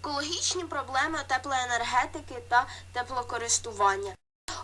екологічні проблеми теплоенергетики та теплокористування.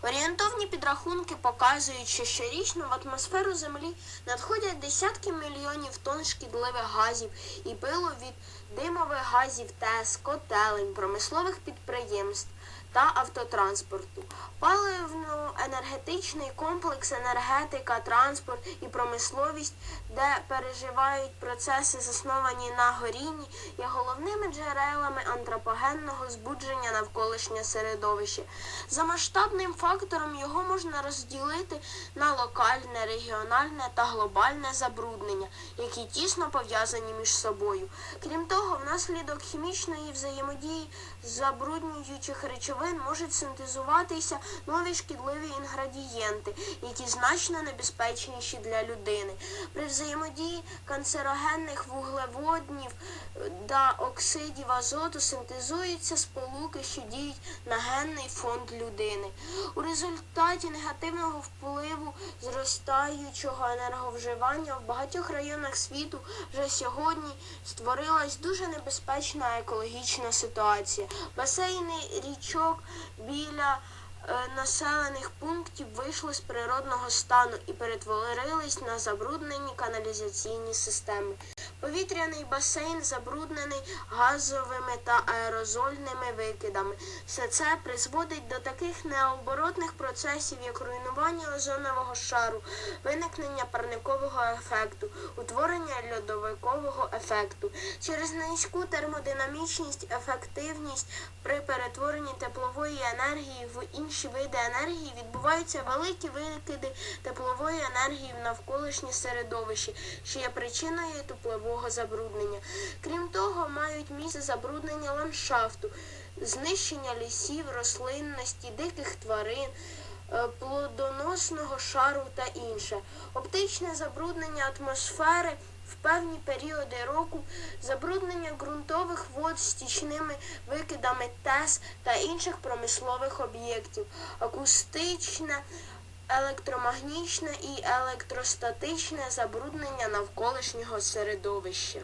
Орієнтовні підрахунки показують, що щорічно в атмосферу Землі надходять десятки мільйонів тонн шкідливих газів і пилу від димових газів ТЕС, котелень, промислових підприємств та автотранспорту. Паливно-енергетичний комплекс, енергетика, транспорт і промисловість, де переживають процеси, засновані на горінні, є головними джерелами антропогенного збудження навколишнього середовища. За масштабним фактором його можна розділити на локальне, регіональне та глобальне забруднення, які тісно пов'язані між собою. Крім того, внаслідок хімічної взаємодії забруднюючих речовин можуть синтезуватися нові шкідливі інгредієнти, які значно небезпечніші для людини. При взаємодії канцерогенних вуглеводнів та оксидів азоту синтезуються сполуки, що діють на генний фонд людини. У результаті негативного впливу зростаючого енерговживання в багатьох районах світу вже сьогодні створилась дуже небезпечна екологічна ситуація. Басейни річок біля е, населених пунктів вийшли з природного стану і перетворились на забруднені каналізаційні системи. Повітряний басейн забруднений газовими та аерозольними викидами. Все це призводить до таких необоротних процесів, як руйнування озонового шару, виникнення парникового ефекту, утворення льодовикового ефекту. Через низьку термодинамічність, ефективність при перетворенні теплової енергії в інші види енергії відбуваються великі викиди теплової енергії в навколишнє середовище, що є причиною теплового забруднення. Крім того, мають місце забруднення ландшафту, знищення лісів, рослинності, диких тварин. е, Плодоносного шару та інше, оптичне забруднення атмосфери в певні періоди року, забруднення ґрунтових вод стічними викидами ТЕС та інших промислових об'єктів, акустичне, електромагнічне і електростатичне забруднення навколишнього середовища.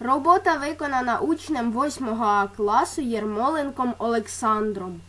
Робота виконана учнем 8 А класу Єрмоленком Олександром.